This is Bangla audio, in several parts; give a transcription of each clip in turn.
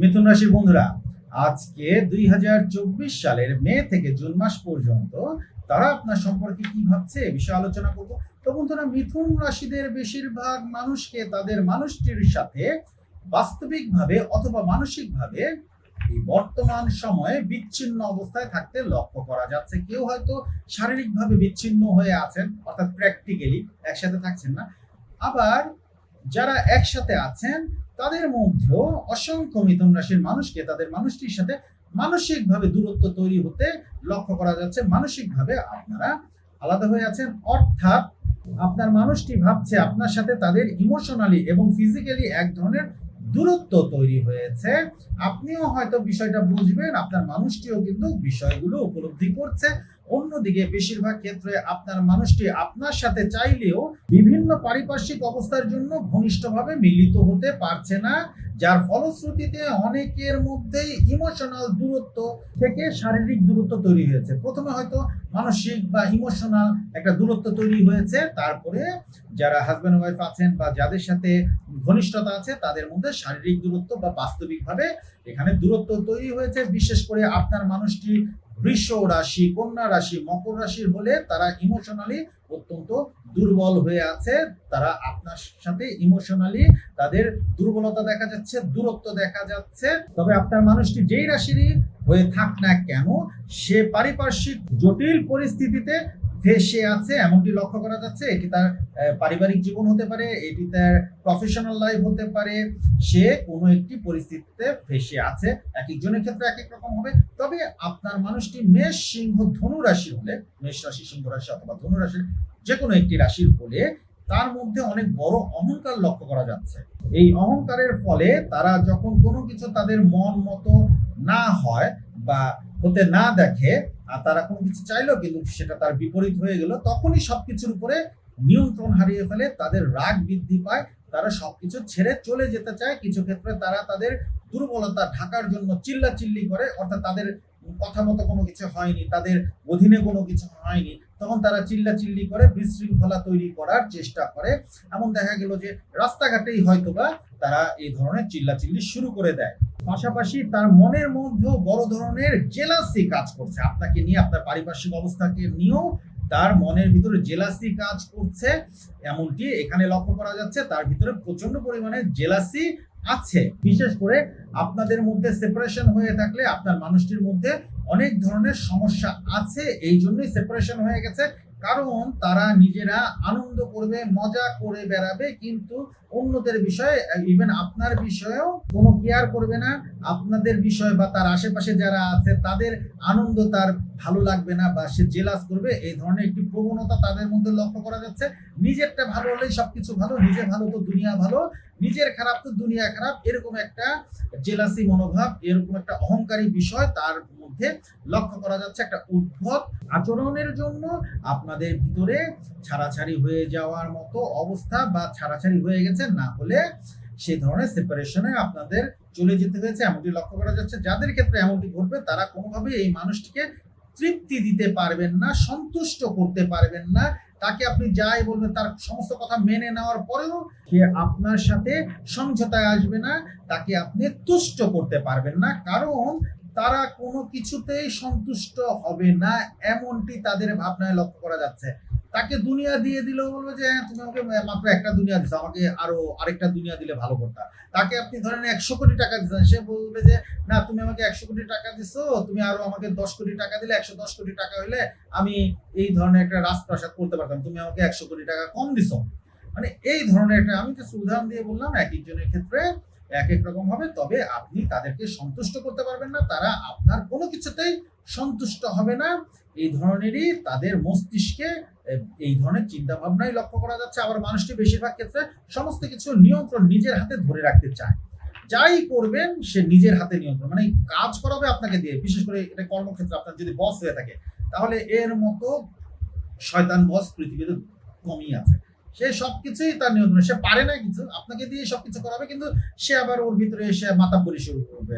মিথুন রাশির বন্ধুরা, আজকে দুই হাজার চব্বিশ সালের মে থেকে জুন মাস পর্যন্ত তারা আপনার সম্পর্কে কি ভাবছে এ বিষয়ে আলোচনা করব। তো বন্ধুরা, মিথুন রাশিদের বেশিরভাগ মানুষকে তাদের মানুষটির সাথে বাস্তবিকভাবে অথবা মানসিকভাবে এই বর্তমান সময়ে বিচ্ছিন্ন অবস্থায় থাকতে লক্ষ্য করা যাচ্ছে। কেউ হয়তো শারীরিকভাবে বিচ্ছিন্ন হয়ে আছেন, অর্থাৎ প্র্যাকটিক্যালি একসাথে থাকছেন না। আবার যারা একসাথে আছেন তাদের মধ্যেও অসংখ্য মিথুন রাশির মানুষকে তাদের মানুষটির সাথে মানসিকভাবে দূরত্ব তৈরি হতে লক্ষ্য করা যাচ্ছে। মানসিকভাবে আপনারা আলাদা হয়ে আছেন। অর্থাৎ আপনার মানুষটি ভাবছে আপনার সাথে তাদের ইমোশনালি এবং ফিজিক্যালি এক ধরনের দূরত্ব তৈরি হয়েছে। আপনিও হয়তো বিষয়টা বুঝবেন, আপনার মানুষটিও কিন্তু বিষয়গুলো উপলব্ধি করছে। অন্যদিকে বেশিরভাগ ক্ষেত্রে আপনার মানুষটি আপনার সাথে চাইলেও বিভিন্ন পারিপার্শ্বিক অবস্থার জন্য ঘনিষ্ঠভাবে মিলিত হতে পারছে না। যার ফলশ্রুতিতে অনেকের মধ্যে ইমোশনাল দূরত্ব থেকে শারীরিক দূরত্ব তৈরি হয়েছে। প্রথমে হয়তো মানসিক বা ইমোশনাল একটা দূরত্ব তৈরি হয়েছে, তারপরে যারা হাজব্যান্ড ওয়াইফ আছেন বা যাদের সাথে ঘনিষ্ঠতা আছে, তাদের মধ্যে শারীরিক দূরত্ব বা বাস্তবিকভাবে এখানে দূরত্ব তৈরি হয়েছে। বিশেষ করে আপনার মানুষটি বৃষ রাশি, কন্যা রাশি, মকর রাশির হলে তারা ইমোশনালি অত্যন্ত দুর্বল হয়ে আছে। তারা আপনার সাথে ইমোশনালি তাদের দুর্বলতা দেখা যাচ্ছে, দূরত্ব দেখা যাচ্ছে। তবে আপনার মানুষটি যেই রাশিরই হয়ে থাক না কেন, সে পারিপার্শ্বিক জটিল পরিস্থিতিতে ফেসে আছে, এমনটি লক্ষ্য করা যাচ্ছে। এটি তার পারিবারিক জীবন হতে পারে, এটি তার প্রফেশনাল লাইফ হতে পারে। সে কোনো একটি পরিস্থিতিতে ফেসে আছে। এক একজনের ক্ষেত্রে এক এক রকম হবে। তবে আপনার মানুষটি মেষ সিংহ ধনু রাশি হলে, মেষ রাশি সিংহ রাশি অথবা ধনু রাশির যে কোনো একটি রাশির হলে, তার মধ্যে অনেক বড় অহংকার লক্ষ্য করা যাচ্ছে। এই অহংকারের ফলে তারা যখন কোনো কিছু তাদের মন মতো না হয় বা হতে না দেখে আর তারা কোনো কিছু চাইলো, কিন্তু সেটা তার বিপরীত হয়ে গেল, তখনই সব কিছুর উপরে নিয়ন্ত্রণ হারিয়ে ফেলে, তাদের রাগ বৃদ্ধি পায়, তারা সবকিছু ছেড়ে চলে যেতে চায়। কিছু ক্ষেত্রে তারা তাদের দুর্বলতা ঢাকার জন্য চিল্লা চিল্লি করে, অর্থাৎ তাদের কথা মতো কোনো কিছু হয়নি, তাদের অধীনে কোনো কিছু হয়নি। তখন তারা চিল্লা চিল্লি করে বিশৃঙ্খলা তৈরি করার চেষ্টা করে। এমন দেখা গেল যে রাস্তাঘাটেই হয়তোবা তারা এই ধরনের চিল্লা চিল্লি শুরু করে দেয়। পাশাপাশি তার মনের মধ্যেও বড় ধরনের জেলাসি কাজ করছে। আপনাকে নিয়ে, আপনার পারিপার্শ্বিক অবস্থাকে নিয়েও তার মনের ভিতরে জেলাসি কাজ করছে। এমনটি এখানে লক্ষ্য করা যাচ্ছে, তার ভিতরে প্রচণ্ড পরিমাণে জেলাসি আছে। বিশেষ করে আপনাদের মধ্যে সেপারেশন হয়ে থাকলে আপনার মানুষটির মধ্যে অনেক ধরনের সমস্যা আছে, এই জন্যই সেপারেশন হয়ে গেছে। কারণ তারা নিজেরা আনন্দ করবে, মজা করে বেড়াবে, কিন্তু অন্যদের বিষয়ে ইভেন আপনার বিষয়েও কোনো কেয়ার করবে না। আপনাদের বিষয় বা তার আশেপাশে যারা আছে, তাদের আনন্দ তার ভালো লাগবে না বা সে জেলাস করবে। এই ধরনের একটি প্রবণতা তাদের মধ্যে লক্ষ্য করা যাচ্ছে। নিজেরটা ভালো হলেই সবকিছু ভালো, নিজে ভালো তো দুনিয়া ভালো। নিজের খারাপ তো দুনিয়া খারাপ, এরকম একটা জেলাসি মনোভাব, এরকম একটা অহংকারী বিষয় তার মধ্যে লক্ষ্য করা যাচ্ছে একটা উদ্ভব আচরণের জন্য আপনাদের ভিতরে ছাড়াছাড়ি হয়ে যাওয়ার মতো অবস্থা বা ছাড়াছাড়ি হয়ে গেছে, না হলে সেই ধরনের সেপারেশনে আপনাদের চলে যেতে হয়েছে, এমনটি লক্ষ্য করা যাচ্ছে। যাদের ক্ষেত্রে এমনটি ঘটবে, তারা কোনোভাবে এই মানুষটিকে তৃপ্তি দিতে পারবেন না, সন্তুষ্ট করতে পারবেন না তাকে আপনি যাই বলবেন তার সমস্ত কথা মেনে নেওয়ার পরেও সে আপনার সাথে সমঝোতায় আসবে না, তাকে আপনি তুষ্ট করতে পারবেন না। কারণ তারা কোনো কিছুতেই সন্তুষ্ট হবে না, এমনটি তাদের ভাবনায় লক্ষ্য করা যাচ্ছে। তাকে দুনিয়া দিয়ে দিলেও বলবে যে হ্যাঁ তুমি আমাকে মাত্র একটা দুনিয়া দিছো, আমাকে আরও আরেকটা দুনিয়া দিলে ভালো করতা। তাকে আপনি ধরেন একশো কোটি টাকা দিচ্ছেন সে বলবে যে, না, তুমি আমাকে একশো কোটি টাকা দিছো, তুমি আরও আমাকে দশ কোটি টাকা দিলে, একশো দশ কোটি টাকা হলে আমি এই ধরনের একটা রাজপ্রাসাদ করতে পারতাম, তুমি আমাকে একশো কোটি টাকা কম দিছো। মানে এই ধরনের একটা, আমি যে উদাহরণ দিয়ে বললাম এক একজনের ক্ষেত্রে এক এক রকম হবে, তবে আপনি তাদেরকে সন্তুষ্ট করতে পারবেন না। তারা আপনার কোনো কিছুতেই সন্তুষ্ট হবে না। এই ধরনেরই তাদের মস্তিষ্কে এই ধরনের চিন্তা ভাবনাই লক্ষ্য করা যাচ্ছে। আবার মানুষটি বেশিরভাগ ক্ষেত্রে সমস্ত কিছু নিয়ন্ত্রণ নিজের হাতে ধরে রাখতে চায়। যাই করবেন, সে নিজের হাতে নিয়ন্ত্রণ। মানে কাজ করাবে আপনাকে দিয়ে, বিশেষ করে এটা কর্মক্ষেত্রে আপনার যদি বস হয়ে থাকে, তাহলে এর মতো শয়তান বস পৃথিবীতে কমই আছে। সে সবকিছুই তার নিয়ন্ত্রণ। সে পারে না কিছু, আপনাকে দিয়ে সবকিছু করাবে, কিন্তু সে আবার ওর ভিতরে এসে মাথা পরি শুরু করবে।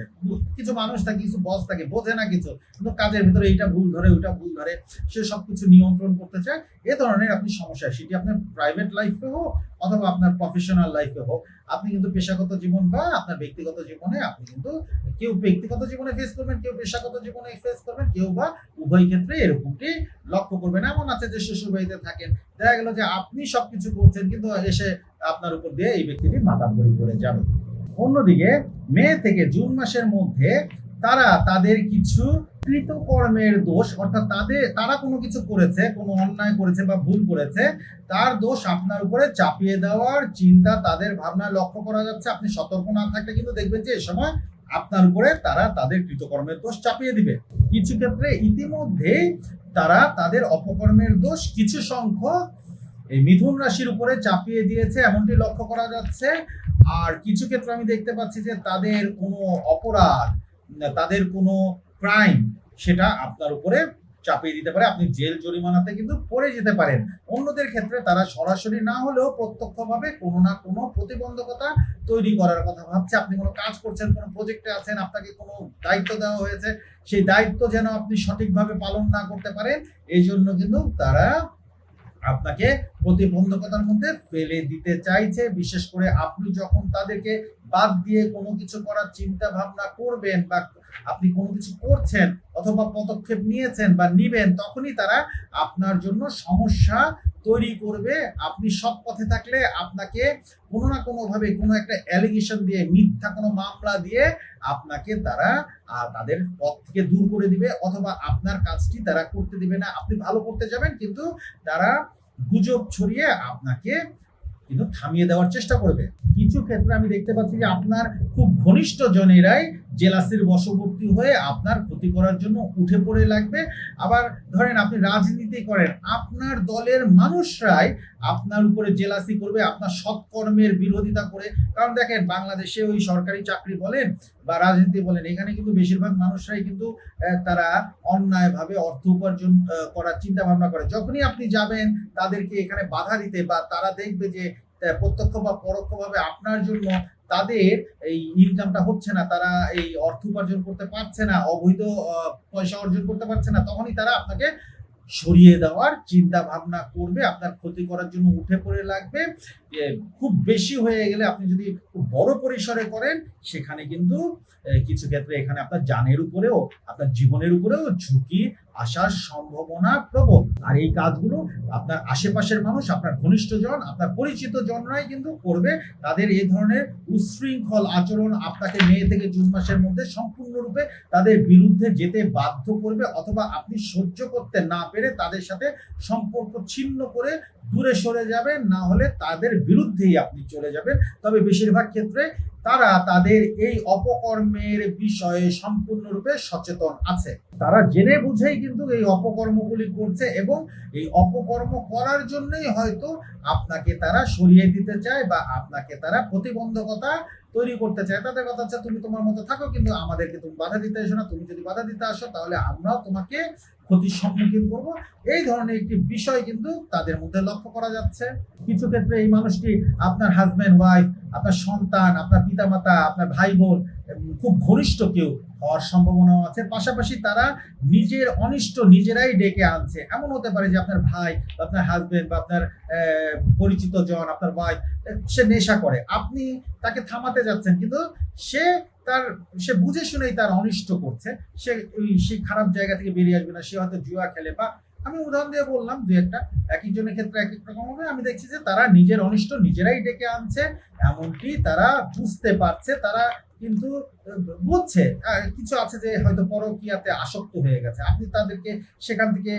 কিছু মানুষ থাকে, কিছু বস থাকে, বোঝে না কিছু, কিন্তু কাজের ভিতরে এইটা ভুল ধরে, ওইটা ভুল ধরে, সে সবকিছু নিয়ন্ত্রণ করতে চায়। এ ধরনের আপনি সমস্যা, সেটি আপনার প্রাইভেট লাইফে হোক অথবা আপনার প্রফেশনাল লাইফে হোক। আপনি কিন্তু পেশাগত জীবন বা আপনার ব্যক্তিগত জীবনে আপনি কিন্তু কেউ ব্যক্তিগত জীবনে ফেস করবেন, কেউ পেশাগত জীবনে ফেস করবেন, কেউ বা উভয় ক্ষেত্রে এরকমটি লক্ষ্য করবেন। এমন আছে যে শ্বশুর বাড়িতে থাকেন দেখা গেল যে আপনি সবকিছু করছেন, কিন্তু এসে আপনার উপর দিয়ে এই ব্যক্তিটি মাতাবরি করে যাবে। অন্যদিকে, মে থেকে জুন মাসের মধ্যে তারা তাদের কিছু কৃতকর্মের দোষ, অর্থাৎ তাদের তারা কোনো কিছু করেছে, কোনো অন্যায় করেছে বা ভুল করেছে, তার দোষ আপনার উপরে চাপিয়ে দেওয়ার চিন্তা তাদের ভাবনা লক্ষ্য করা যাচ্ছে। আপনি সতর্ক না থাকলে কিন্তু দেখবেন যে এ সময় আপনার উপরে তারা তাদের কৃতকর্মের দোষ চাপিয়ে দিবে। কিছু ক্ষেত্রে ইতিমধ্যে তারা তাদের অপকর্মের দোষ কিছু সংখ্যক এই মিথুন রাশির উপরে চাপিয়ে দিয়েছে, এমনটি লক্ষ্য করা যাচ্ছে। আর কিছু ক্ষেত্রে আমি দেখতে পাচ্ছি যে তাদের কোনো অপরাধ, তাদের কোনো ক্রাইম, সেটা আপনার উপরে চাপিয়ে দিতে পারে। আপনি জেল জরিমানাতে কিন্তু পড়ে যেতে পারেন। অন্যদের ক্ষেত্রে তারা সরাসরি না হলেও প্রত্যক্ষভাবে কোনো না কোনো প্রতিবন্ধকতা তৈরি করার কথা ভাবছে। আপনি কোনো কাজ করছেন, কোনো প্রজেক্টে আছেন, আপনাকে কোনো দায়িত্ব দেওয়া হয়েছে, সেই দায়িত্ব যেন আপনি সঠিকভাবে পালন না করতে পারেন, এই জন্য কিন্তু তারা আপনাকে প্রতিবন্ধকতার মধ্যে ফেলে দিতে চাইছে। বিশেষ করে আপনি যখন তাদেরকে বাদ দিয়ে কোনো কিছু করার চিন্তা ভাবনা করবেন বা আপনি কোনো কিছু করছেন অথবা পদক্ষেপ নিয়েছেন বা নিবেন, তখনই তারা আপনার জন্য সমস্যা তৈরি করবে। আপনি সৎ পথে থাকলে আপনাকে কোনো না কোনোভাবে কোনো একটা অ্যালিগেশন দিয়ে, মিথ্যা কোনো মামলা দিয়ে আপনাকে তারা তাদের পথ থেকে দূর করে দিবে অথবা আপনার কাজটি তারা করতে দিবে না। আপনি ভালো করতে যাবেন, কিন্তু তারা গুজব ছড়িয়ে আপনাকে কিন্তু থামিয়ে দেওয়ার চেষ্টা করবে। কিছু ক্ষেত্রে আমি দেখতে পাচ্ছি যে আপনার খুব ঘনিষ্ঠ জনেরাই জেলাসির বশবর্তী হয়ে আপনার ক্ষতি করার জন্য উঠে পড়ে লাগবে। আবার ধরেন আপনি রাজনীতি করেন, আপনার দলের মানুষরাই আপনার উপরে জেলাসি করবে, আপনার সৎকর্মের বিরোধিতা করে। কারণ দেখেন, বাংলাদেশে ওই সরকারি চাকরি বলেন বা রাজনীতি বলেন, এখানে কিন্তু বেশিরভাগ মানুষরাই কিন্তু তারা অন্যায়ভাবে অর্থ উপার্জন করার চিন্তা ভাবনা করে। যখনই আপনি যাবেন, তাদেরকে এখানে বাধা দিতে বা তারা দেখবে যে প্রত্যক্ষ বা পরোক্ষভাবে আপনার জন্য তাদের এই ইনকামটা হচ্ছে না, তারা এই অর্থ উপার্জন করতে পারছে না, অবৈধ পয়সা অর্জন করতে পারছে না, তখনই তারা আপনাকে সরিয়ে দেওয়ার চিন্তা ভাবনা করবে, আপনার ক্ষতি করার জন্য উঠে পড়ে লাগবে। খুব বেশি হয়ে গেলে আপনি যদি খুব বড় পরিসরে করেন, সেখানে কিন্তু কিছু ক্ষেত্রে এখানে আপনার জানের উপরেও, আপনার জীবনের উপরেও ঝুঁকি আসার সম্ভাবনা প্রবল। আর এই কাজগুলো আপনার আশেপাশের মানুষ, আপনার ঘনিষ্ঠ জন আপনার পরিচিত জনরাই কিন্তু করবে। তাদের এই ধরনের উশৃঙ্খল আচরণ আপনাকে মে থেকে জুন মাসের মধ্যে সম্পূর্ণরূপে তাদের বিরুদ্ধে যেতে বাধ্য করবে, অথবা আপনি সহ্য করতে না পেরে তাদের সাথে সম্পর্ক ছিন্ন করে দূরে সরে যাবেন, না হলে তাদের বিরুদ্ধেই আপনি চলে যাবেন। তবে বেশিরভাগ ক্ষেত্রে তারা তাদের এই অপকর্মের বিষয়ে সম্পূর্ণরূপে সচেতন আছে। তারা জেনে বুঝেই কিন্তু এই অপকর্মগুলি করছে এবং এই অপকর্ম করার জন্যই হয়তো আপনাকে তারা সরিয়ে দিতে চায় বা আপনাকে তারা প্রতিবন্ধকতা তৈরি করতে চায়। তাদের কথা হচ্ছে, তুমি তোমার মতো থাকো, কিন্তু আমাদেরকে তুমি বাধা দিতে এসো না। তুমি যদি বাধা দিতে আসো, তাহলে আমরাও তোমাকে ক্ষতির সম্মুখীন করব। এই ধরনের একটি বিষয় কিন্তু তাদের মধ্যে লক্ষ্য করা যাচ্ছে। কিছু ক্ষেত্রে এই মানুষটি আপনার হাজব্যান্ড ওয়াইফ আপনার সন্তান, আপনার পিতামাতা, আপনার ভাই বোন খুব ঘনিষ্ঠ কেউ হওয়ার সম্ভাবনাও আছে। পাশাপাশি তারা নিজের অনিষ্ট নিজেরাই ডেকে আনছে। এমন হতে পারে যে আপনার ভাই বা আপনার হাজবেন্ড বা আপনার পরিচিত জন, আপনার ওয়াইফ সে নেশা করে। আপনি তাকে থামাতে যাচ্ছেন, কিন্তু সে তার, সে বুঝে শুনেই তার অনিষ্ট করছে। সে ওই সেই খারাপ জায়গা থেকে বেরিয়ে আসবে না, সে হয়তো জুয়া খেলে বা, আমি উদাহরণ দিয়ে বললাম দু একটা, এক একজনের ক্ষেত্রে এক এক রকম হবে। আমি দেখছি যে তারা নিজের অনিষ্ট নিজেরাই ডেকে আনছে, এমনকি তারা বুঝতে পারছে, তারা কিন্তু বুঝছে কিছু আছে যে হয়তো পরকীয়াতে আসক্ত হয়ে গেছে। আপনি তাদেরকে সেখান থেকে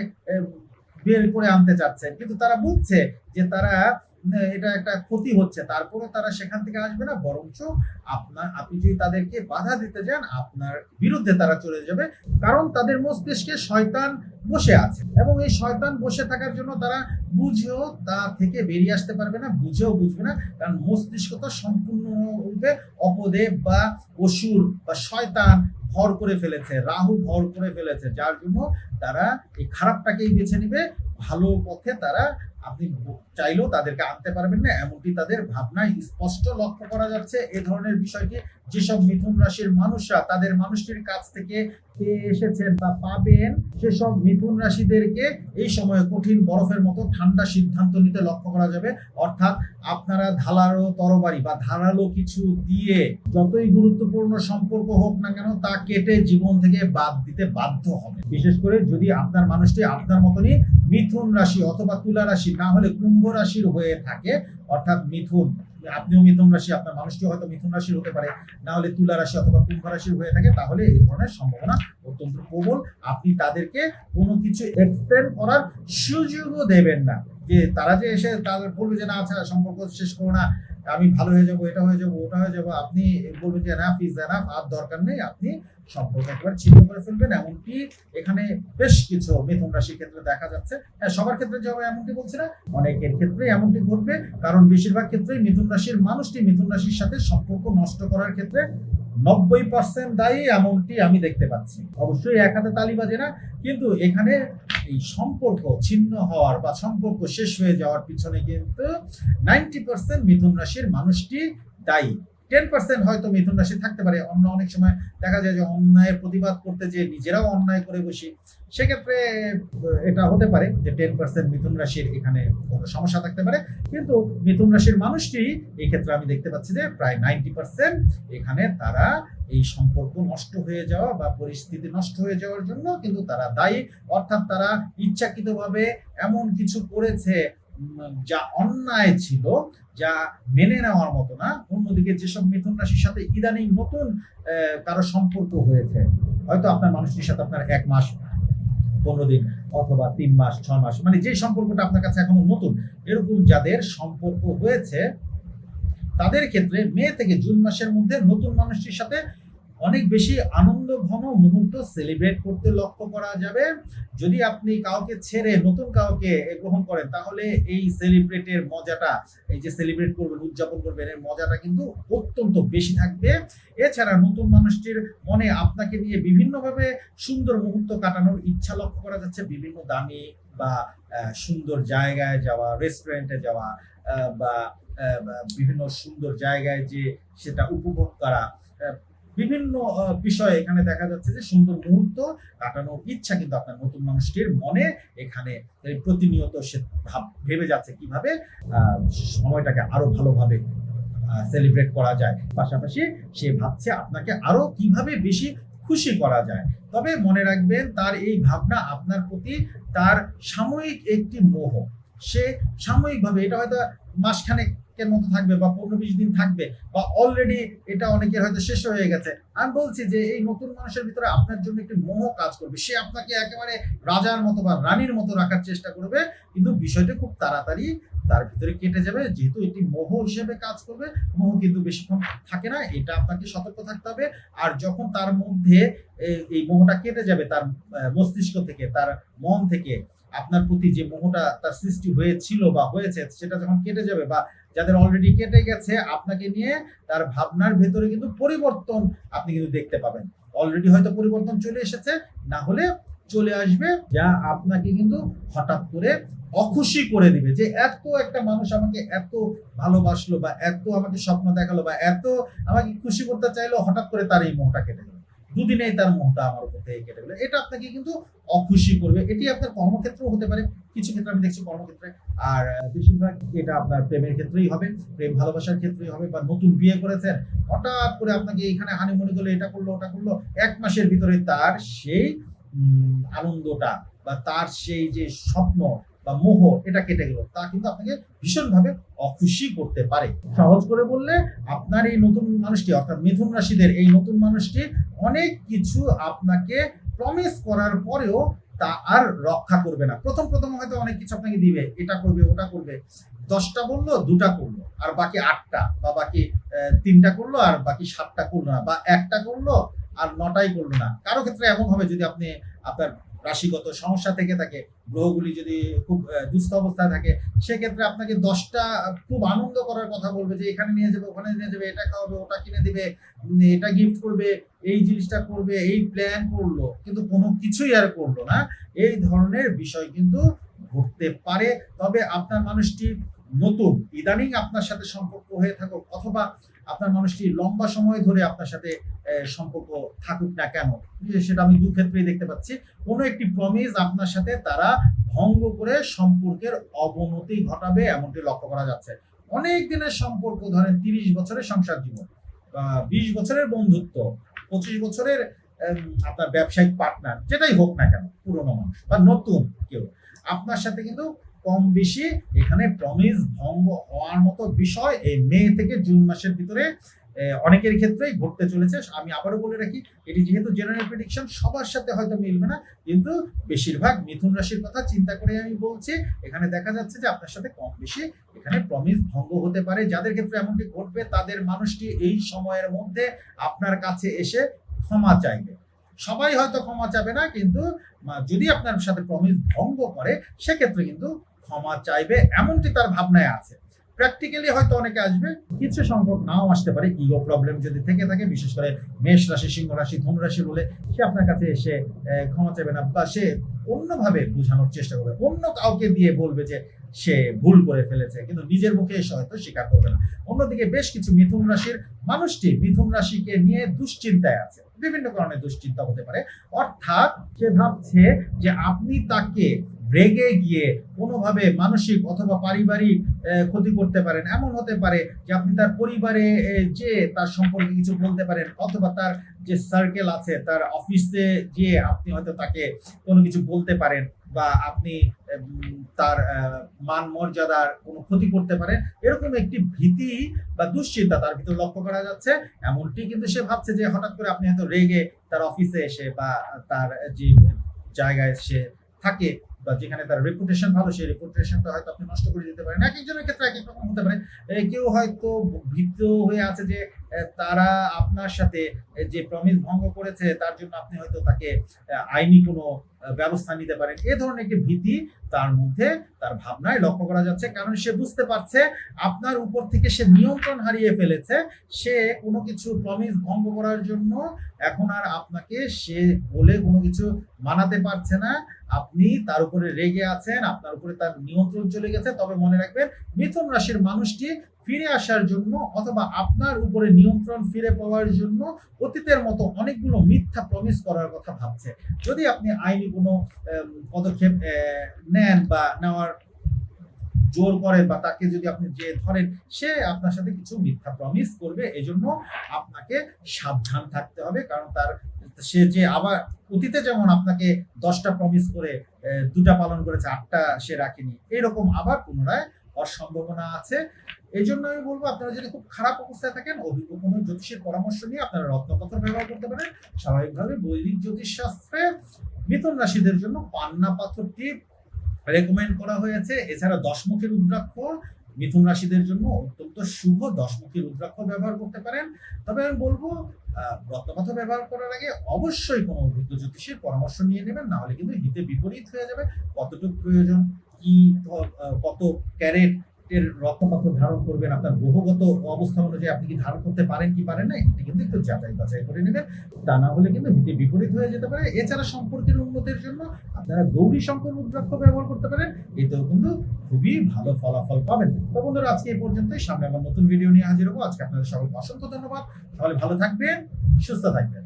বের করে আনতে চাচ্ছেন, কিন্তু তারা বুঝছে যে তারা এটা একটা ক্ষতি হচ্ছে। তারপরে তারা সেখান থেকে আসবে না, বরঞ্চ আপনার, আপনি যদি তাদেরকে বাধা দিতে যান, আপনার বিরুদ্ধে তারা চলে যাবে, কারণ তাদের মস্তিষ্কে শয়তান বসে আছে। এবং এই শয়তান বসে থাকার জন্য তারা বুঝেও তা থেকে বেরিয়ে আসতে পারবে না, বুঝেও বুঝবে না, কারণ মস্তিষ্ক তো সম্পূর্ণরূপে অপদেব বা অসুর বা শয়তান ভর করে ফেলেছে, রাহু ভর করে ফেলেছে, যার জন্য তারা এই খারাপটাকেই বেছে নিবে, ভালো পথে তারা আপনি চাইলেও তাদেরকে আনতে পারবেন না এমনকি তাদের ভাবনায় স্পষ্ট লক্ষ্য করা যাচ্ছে। এ ধরনের বিষয়কে যেসব মিথুন রাশির মানুষরা, তাদের মানুষটির কাছ থেকে এসেছেন বা পাবেন, সেসব মিথুন রাশিদেরকে এই সময়ে কঠিন বরফের মতো ঠান্ডা সিদ্ধান্ত নিতে লক্ষ্য করা যাবে। অর্থাৎ আপনারা ধারালো তরবারি বা ধারালো কিছু দিয়ে যতই গুরুত্বপূর্ণ সম্পর্ক হোক না কেন, তা কেটে জীবন থেকে বাদ দিতে বাধ্য হবে বিশেষ করে যদি আপনার মানুষটি আপনার মতনই মিথুন রাশি অথবা তুলা রাশি, না হলে কুম্ভ রাশির হয়ে থাকে, অর্থাৎ মিথুন। আপনিও মিথুন রাশি আপনার মানুষটি হয়তো মিথুন রাশির হতে পারে। না হলে তুলা রাশি অথবা কুম্ভ রাশির হয়ে থাকে, তাহলে এই ধরনের সম্ভাবনা অত্যন্ত প্রবল। আপনি তাদেরকে কোনো কিছু এক্সপ্লেন করার সুযোগও দেবেন না। যে তারা যে এসে তাদের বলবে যে, না আচ্ছা সম্পর্ক শেষ করো না, আমি ভালো হয়ে যাব, এটা হয়ে যাব, ওটা হয়ে যাব। আপনি বলবেন যে এনাফ ইজ এনাফ আর দরকার নেই, আপনি সম্পর্ক একবার ছিন্ন করে ফেলবেন। এমনকি এখানে বেশ কিছু মিথুন রাশির ক্ষেত্রে দেখা যাচ্ছে। হ্যাঁ সবার ক্ষেত্রে যে এমনটি বলছি না, অনেকের ক্ষেত্রে এমনটি ঘটবে। কারণ বেশিরভাগ ক্ষেত্রেই মিথুন রাশির মানুষটি মিথুন রাশির সাথে সম্পর্ক নষ্ট করার ক্ষেত্রে নব্বই পার্সেন্ট দায়ী এমনটি আমি দেখতে পাচ্ছি। অবশ্যই এক হাতে তালি বাজে না, কিন্তু এখানে এই সম্পর্ক ছিন্ন হওয়ার বা সম্পর্ক শেষ হয়ে যাওয়ার পিছনে কিন্তু নাইনটি পার্সেন্ট মিথুন রাশির মানুষটি দায়ী। টেন পার্সেন্ট হয়তো মিথুন রাশি থাকতে পারে। অন্য অনেক সময় দেখা যায় যে অন্যায়ের প্রতিবাদ করতে যে নিজেরাও অন্যায় করে বসি। সেক্ষেত্রে এটা হতে পারে যে টেন পার্সেন্ট মিথুন রাশির এখানে কোনো সমস্যা থাকতে পারে। কিন্তু মিথুন রাশির মানুষটি এই ক্ষেত্রে আমি দেখতে পাচ্ছি যে প্রায় নাইনটি পার্সেন্ট এখানে তারা এই সম্পর্ক নষ্ট হয়ে যাওয়া বা পরিস্থিতি নষ্ট হয়ে যাওয়ার জন্য কিন্তু তারা দায়ী। অর্থাৎ তারা ইচ্ছাকৃতভাবে এমন কিছু করেছে যা অন্যায় ছিল যা মেনে নেওয়ার মতো না, অন্যদিকে যেসব মিথুন রাশির সাথে ইদানিং নতুন কারও সম্পর্ক হয়েছে, হয়তো আপনার মানুষটির সাথে আপনার এক মাস, পনেরো দিন অথবা তিন মাস ছ মাস মানে যে সম্পর্কটা আপনার কাছে এখনও নতুন, এরকম যাদের সম্পর্ক হয়েছে, তাদের ক্ষেত্রে মে থেকে জুন মাসের মধ্যে নতুন মানুষটির সাথে অনেক বেশি আনন্দ ঘন মুহূর্ত সেলিব্রেট করতে লক্ষ্য করা যাবে। যদি আপনি কাউকে ছেড়ে নতুন কাউকে গ্রহণ করেন, তাহলে এই সেলিব্রেটের মজাটা, এই যে সেলিব্রেট করবেন, উদযাপন করবেন, এর মজাটা কিন্তু অত্যন্ত বেশি থাকবে। এছাড়া নতুন মানুষটির মনে আপনাকে নিয়ে বিভিন্নভাবে সুন্দর মুহূর্ত কাটানোর ইচ্ছা লক্ষ্য করা যাচ্ছে। বিভিন্ন দামি বা সুন্দর জায়গায় যাওয়া রেস্টুরেন্টে যাওয়া বা বিভিন্ন সুন্দর জায়গায় যে সেটা উপভোগ করা বিভিন্ন বিষয় এখানে দেখা যাচ্ছে যে সুন্দর মুহূর্ত কাটানোর ইচ্ছা কিন্তু আপনার নতুন মানুষটির মনে এখানে প্রতিনিয়ত সে ভাব, ভেবে যাচ্ছে কীভাবে সময়টাকে আরও ভালোভাবে সেলিব্রেট করা যায়। পাশাপাশি সে ভাবছে আপনাকে আরও কীভাবে বেশি খুশি করা যায়। তবে মনে রাখবেন তার এই ভাবনা আপনার প্রতি তার সাময়িক একটি মোহ। সে সাময়িকভাবে, এটা হয়তো মাসখানেকের মতো থাকবে বা পনেরো বিশ দিন থাকবে বা অলরেডি এটা অনেকের হয়তো শেষ হয়ে গেছে। আমি বলছি যে এই নতুন মানুষের ভিতরে আপনার জন্য একটি মোহ কাজ করবে। সে আপনাকে একেবারে রাজার মতো বা রানীর মতো রাখার চেষ্টা করবে, কিন্তু বিষয়টা খুব তাড়াতাড়ি তার ভিতরে কেটে যাবে। যেহেতু এটি মোহ হিসেবে কাজ করবে, মোহ কিন্তু বেশিক্ষণ থাকে না, এটা আপনাকে সতর্ক থাকতে হবে। আর যখন তার মধ্যে এই মোহটা কেটে যাবে তার মস্তিষ্ক থেকে, তার মন থেকে, আপনার প্রতি যে মোহটা তার সৃষ্টি হয়েছিল বা হয়েছে, সেটা যখন কেটে যাবে বা যাদের অলরেডি কেটে গেছে, আপনাকে নিয়ে তার ভাবনার ভেতরে কিন্তু পরিবর্তন আপনি কিন্তু দেখতে পাবেন। অলরেডি হয়তো পরিবর্তন চলে এসেছে, না হলে চলে আসবে, যা আপনাকে কিন্তু হঠাৎ করে অখুশি করে দিবে যে এত একটা মানুষ আমাকে এত ভালোবাসলো বা এত আমাকে স্বপ্ন দেখাল বা এত আমাকে খুশি করতে চাইলো, হঠাৎ করে তার এই মোহটা কেটে গেল। দুদিনেই তার মোহটা আমার উপর থেকে কেটে গেলো। এটা আপনাকে কিন্তু অখুশি করবে। এটি আপনার কর্মক্ষেত্রেও হতে পারে। কিছু ক্ষেত্রে আমি দেখছি কর্মক্ষেত্রে। আর বেশিরভাগ এটা আপনার প্রেমের ক্ষেত্রেই হবে, প্রেম ভালোবাসার ক্ষেত্রেই হবে বা নতুন বিয়ে করেছেন, হঠাৎ করে আপনাকে এখানে হানিমুনি করল এটা করল, ওটা করল, এক মাসের ভিতরে তার সেই আনন্দটা বা তার সেই যে স্বপ্ন বা মোহ এটা কেটে গেল তা কিন্তু আপনাকে ভীষণভাবে অখুশি করতে পারে। সহজ করে বললে, আপনার এই নতুন মানুষটি, অর্থাৎ মিথুন রাশিদের এই নতুন মানুষটি, অনেক কিছু আপনাকে প্রমিস করার পরেও তা আর রক্ষা করবে না। প্রথম প্রথম হয়তো অনেক কিছু আপনাকে দিবে, এটা করবে, ওটা করবে। দশটা বলল দুটা করল, আর বাকি আটটা, বা বাকি তিনটা করল, আর বাকি সাতটা করল না, বা একটা করল, আর নটাই করল না। কারও ক্ষেত্রে এমন হবে যদি আপনি আপনার রাশিগত সমস্যা থেকে থাকে, গ্রহগুলি যদি খুব দুস্থ অবস্থায় থাকে, সেক্ষেত্রে আপনাকে দশটা, খুব আনন্দ করার কথা বলবে যে এখানে নিয়ে যাবে, ওখানে নিয়ে যাবে, এটা খাওয়াবে, ওটা কিনে দিবে এটা গিফট করবে, এই জিনিসটা করবে, এই প্ল্যান করল, কিন্তু কোনো কিছুই আর করল না। এই ধরনের বিষয় কিন্তু ঘটতে পারে। তবে আপনার মানুষটি নতুন, ইদানিং আপনার সাথে সম্পর্ক হয়ে থাকুক, অথবা আপনার মানুষটি লম্বা সময় ধরে আপনার সাথে সম্পর্ক থাকুক না কেন সেটা আমি দু ক্ষেত্রেই দেখতে পাচ্ছি। কোনো একটি প্রমিস আপনার সাথে তারা ভঙ্গ করে সম্পর্কের অবনতি ঘটাবে এমনটি লক্ষ্য করা যাচ্ছে। অনেক দিনের সম্পর্ক, ধরেন তিরিশ বছরের সংসার জীবন বিশ বছরের বন্ধুত্ব, পঁচিশ বছরের আপনার ব্যবসায়িক পার্টনার যেটাই হোক না কেন, পুরনো মানুষ বা নতুন কেউ, আপনার সাথে কিন্তু কম বেশি, এখানে প্রমিস ভঙ্গ হওয়ার মতো বিষয় এই মে থেকে জুন মাসের ভিতরে অনেকের ক্ষেত্রেই ঘটতে চলেছে। আমি আবারও বলে রাখি, এটি যেহেতু জেনারেল প্রেডিকশন সবার সাথে হয়তো মিলবে না। কিন্তু বেশিরভাগ মিথুন রাশির কথা চিন্তা করে আমি বলছি, এখানে দেখা যাচ্ছে যে আপনার সাথে কম বেশি, এখানে প্রমিস ভঙ্গ হতে পারে। যাদের ক্ষেত্রে এমনটি ঘটবে, তাদের মানুষটি এই সময়ের মধ্যে আপনার কাছে এসে ক্ষমা চাইবে। সবাই হয়তো ক্ষমা চাবে না, কিন্তু যদি আপনার সাথে প্রমিস ভঙ্গ করে, সেক্ষেত্রে কিন্তু ক্ষমা চাইবে, এমনটি তার ভাবনায় আছে। প্র্যাকটিক্যালি হয়তো অনেকে আসবে, কিছু সংখ্যক নাও আসতে পারে ইগো প্রবলেম যদি থেকে থাকে, বিশেষ করে মেষ রাশি, সিংহ রাশি, ধনু রাশি বলে সে আপনার কাছে এসে ক্ষমা চাইবে না, বা সে অন্যভাবে বোঝানোর চেষ্টা করবে। অন্য কাউকে দিয়ে বলবে যে সে ভুল করে ফেলেছে, কিন্তু নিজের মুখে এসে হয়তো স্বীকার করবে না। অন্যদিকে বেশ কিছু মিথুন রাশির মানুষটি মিথুন রাশিকে নিয়ে দুশ্চিন্তায় আছে। বিভিন্ন কারণে দুশ্চিন্তা হতে পারে। অর্থাৎ সে ভাবছে যে আপনি তাকে রেগে গিয়ে কোনোভাবে মানসিক অথবা পারিবারিক ক্ষতি করতে পারেন। এমন হতে পারে যে আপনি তার পরিবারে যে তার সম্পর্কে কিছু বলতে পারেন অথবা তার যে সার্কেল আছে, তার অফিসে গিয়ে আপনি হয়তো তাকে কোনো কিছু বলতে পারেন বা আপনি তার মান মর্যাদার কোনো ক্ষতি করতে পারেন। এরকম একটি ভীতি বা দুশ্চিন্তা তার ভিতর লক্ষ্য করা যাচ্ছে। এমনটি কিন্তু সে ভাবছে যে হঠাৎ করে আপনি হয়তো রেগে তার অফিসে এসে বা তার যে জায়গায় সে থাকে। বা যেখানে তার রেপুটেশন ভালো, সেই রেপুটেশনটা হয়তো আপনি নষ্ট করে দিতে পারেন। এক একজনের ক্ষেত্রে এক এক রকম হতে পারে। কেউ হয়তো ভীত হয়ে আছে যে তারা আপনার সাথে যে প্রমিস ভঙ্গ করেছে, তার জন্য আপনি হয়তো তাকে আইনি কোনো ব্যবস্থা নিতে পারেন। এ ধরনের একটি ভীতি তার মধ্যে, তার ভাবনায় লক্ষ্য করা যাচ্ছে। কারণ সে বুঝতে পারছে, আপনার উপর থেকে সে নিয়ন্ত্রণ হারিয়ে ফেলেছে। সে কোনো কিছু প্রমিস ভঙ্গ করার জন্য এখন আর আপনাকে সে বলে কোনো কিছু মানাতে পারছে না। আপনি তার উপরে রেগে আছেন, আপনার উপরে তার নিয়ন্ত্রণ চলে গেছে, তবে মনে রাখবেন মিথুন রাশির মানুষটি ফিরে আসার জন্য অথবা আপনার উপরে নিয়ন্ত্রণ ফিরে পাওয়ার জন্য অতীতের মতো অনেকগুলো মিথ্যা প্রমিস করার কথা ভাবছে। যদি আপনি আইনি কোনো পদক্ষেপ নেন বা নেওয়ার জোর করেন বা তাকে যদি আপনি যে ধরেন, সে আপনার সাথে কিছু মিথ্যা প্রমিস করবে, এজন্য আপনাকে সাবধান থাকতে হবে। কারণ তার, সে যে আবার অতীতে যেমন আপনাকে দশটা প্রমিস করে দুটা পালন করেছে, আটটা সে রাখেনি, এরকম আবার পুনরায় হওয়ার সম্ভাবনা আছে। এই জন্য আমি বলব, আপনারা যদি খুব খারাপ অবস্থায় থাকেন, অভিজ্ঞ কোনো জ্যোতিষের পরামর্শ নিয়ে আপনারা রত্নপাথর ব্যবহার করতে পারেন। স্বাভাবিকভাবে বৈদিক জ্যোতিষ শাস্ত্রে মিথুন রাশিদের জন্য পান্না পাথরটি রেকমেন্ড করা হয়েছে। এছাড়া দশমুখী রুদ্রাক্ষ, মিথুন রাশিদের জন্য অত্যন্ত শুভ দশমুখী রুদ্রাক্ষ ব্যবহার করতে পারেন। তবে আমি বলব রক্তপাথ ব্যবহার করার আগে অবশ্যই কোনো অভিজ্ঞ জ্যোতিষের পরামর্শ নিয়ে নেবেন, নাহলে কিন্তু হিতে বিপরীত হয়ে যাবে। কতটুকু প্রয়োজন, কি কত ক্যারেট এর রত্নপাথর ধারণ করবেন, আপনার গ্রহগত অবস্থা অনুযায়ী আপনি কি ধারণ করতে পারেন কি পারেন না, এটি কিন্তু একটু যাচাই বাছাই করে নেবেন। তা না হলে কিন্তু হিতে বিপরীত হয়ে যেতে পারে। এছাড়া সম্পর্কের উন্নতির জন্য আপনারা গৌরী শঙ্কর রুদ্রাক্ষ ব্যবহার করতে পারেন, এতেও কিন্তু খুবই ভালো ফলাফল পাবেন। তো বন্ধুরা, আজকে এই পর্যন্তই। সামনে আবার নতুন ভিডিও নিয়ে হাজির হব। আজকে আপনাদের সকলকে অসংখ্য ধন্যবাদ। তাহলে ভালো থাকবেন, সুস্থ থাকবেন।